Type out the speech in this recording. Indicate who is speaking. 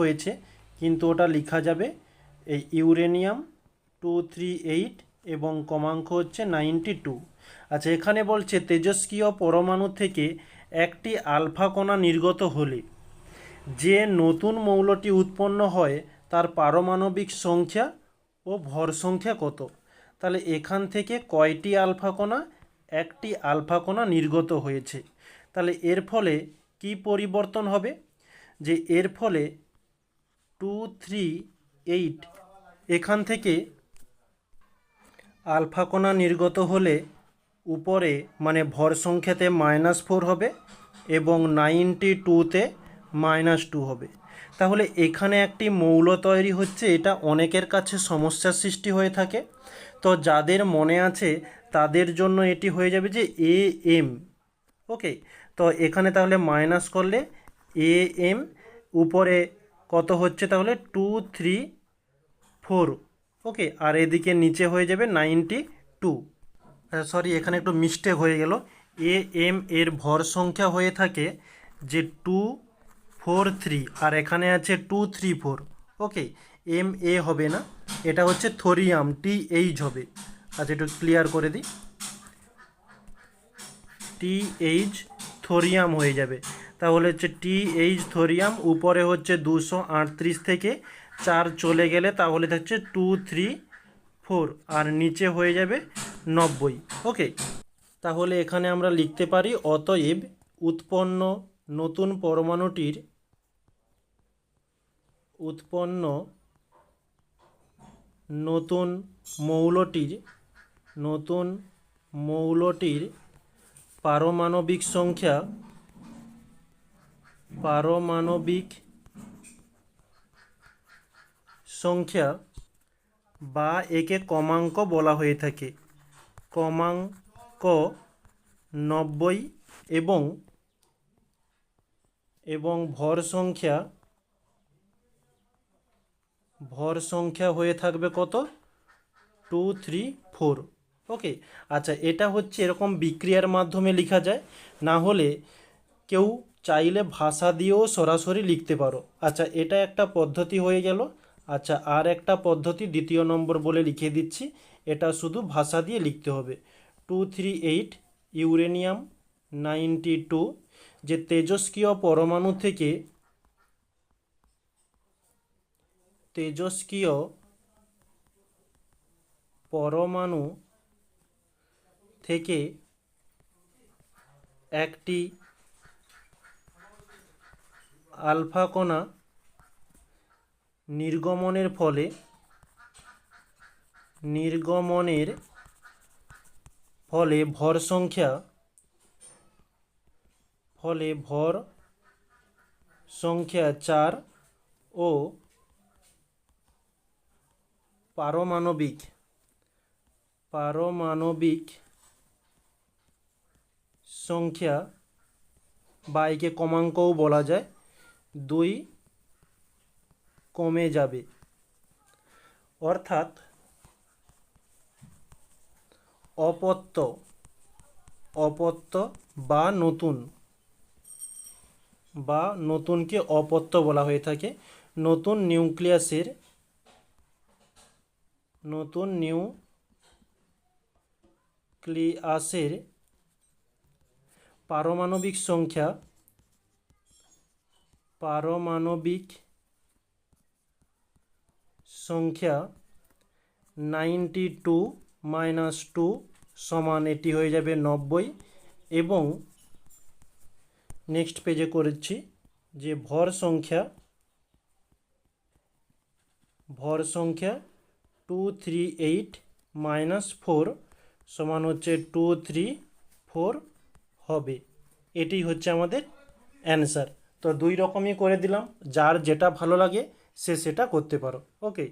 Speaker 1: হয়েছে, কিন্তু ওটা লেখা যাবে, এই ইউরেনিয়াম টু থ্রি এইট এবং কমাঙ্ক হচ্ছে নাইনটি টু। আচ্ছা এখানে বলছে, তেজস্ক্রিয় পরমাণু থেকে একটি আলফা কণা নির্গত হলে যে নতুন মৌলটি উৎপন্ন হয়, তার পারমাণবিক সংখ্যা ও ভর সংখ্যা কত? তাহলে এখান থেকে কয়টি আলফা কণা, একটি আলফা কণা নির্গত হয়েছে। তাহলে এর ফলে কি পরিবর্তন হবে? যে এর ফলে টু থ্রি এইট, এখান থেকে আলফা কণা নির্গত হলে উপরে মানে ভর সংখ্যাতে মাইনাস ফোর হবে এবং নাইনটি টুতে মাইনাস টু হবে। তাহলে এখানে একটি মৌল তৈরি হচ্ছে, এটা অনেকের কাছে সমস্যার সৃষ্টি হয়ে থাকে। তো যাদের মনে আছে, তাদের জন্য এটি হয়ে যাবে যে এ এম ওকে তো এখানে তাহলে মাইনাস করলে এ এম উপরে কত হচ্ছে তাহলে? টু থ্রি ফোর ওকে আর এদিকে নিচে হয়ে যাবে নাইনটি টু সরি এখানে একটু মিস্টেক হয়ে গেল। এ এম এর ভর সংখ্যা হয়ে থাকে যে টু ফোর থ্রি আর এখানে আছে two three four okay M A হবে না, এটা হচ্ছে থোরিয়াম টি এইচ হবে। আচ্ছা একটু ক্লিয়ার করে দিই। টি এইচ থোরিয়াম হয়ে যাবে। তাহলে হচ্ছে টি এইচ থোরিয়াম উপরে হচ্ছে দুশো আটত্রিশ থেকে চার চলে গেলে তাহলে থাকছে টু থ্রি ফোর আর নিচে হয়ে যাবে নব্বই। ওকে, তাহলে এখানে আমরা লিখতে পারি অতএব উৎপন্ন নতুন পরমাণুটির উৎপন্ন নতুন মৌলটির নতুন মৌলটির পারমাণবিক সংখ্যা পারমাণবিক সংখ্যা বা একে কমাঙ্ক বলা হয়ে থাকে। কমাঙ্ক নব্বই এবং এবং ভর সংখ্যা ভর সংখ্যা হয়ে থাকবে কত? Two, three, four. ওকে আচ্ছা এটা হচ্ছে এরকম বিক্রিয়ার মাধ্যমে লেখা যায়। না হলে কেউ চাইলে ভাষা দিয়েও সরাসরি লিখতে পারো। আচ্ছা এটা একটা পদ্ধতি হয়ে গেল। আচ্ছা আর একটা পদ্ধতি দ্বিতীয় নম্বর বলে লিখে দিচ্ছি। এটা শুধু ভাষা দিয়ে লিখতে হবে। Two three eight, uranium ninety two, যে তেজস্ক্রিয় পরমাণু থেকে তেজস্ক্রিয় পরমাণু থেকে একটি আলফা কণা নির্গমনের ফলে নির্গমনের ফলে ভর সংখ্যা, ফলে ভর সংখ্যা চার ও পারমাণবিক পারমাণবিক সংখ্যা বা একে কমাঙ্কও বলা যায়। দুই কমে যাবে। অর্থাৎ অপত্য অপত্য বা নতুন, বা নতুনকে অপত্য বলা হয়ে থাকে। নতুন নিউক্লিয়াসের নতুন নিউক্লিয়াসের পারমাণবিক সংখ্যা পারমাণবিক সংখ্যা নাইনটি টু মাইনাস টু সমান এটি হয়ে যাবে নব্বই এবং নেক্সট পেজে করেছি যে ভর সংখ্যা ভর সংখ্যা two three eight minus four সমান হচ্ছে টু থ্রি ফোর হবে। এটি হচ্ছে আমাদের অ্যান্সার। তো দুই রকমই করে দিলাম। যার যেটা ভালো লাগে সে সেটা করতে পারো। ওকে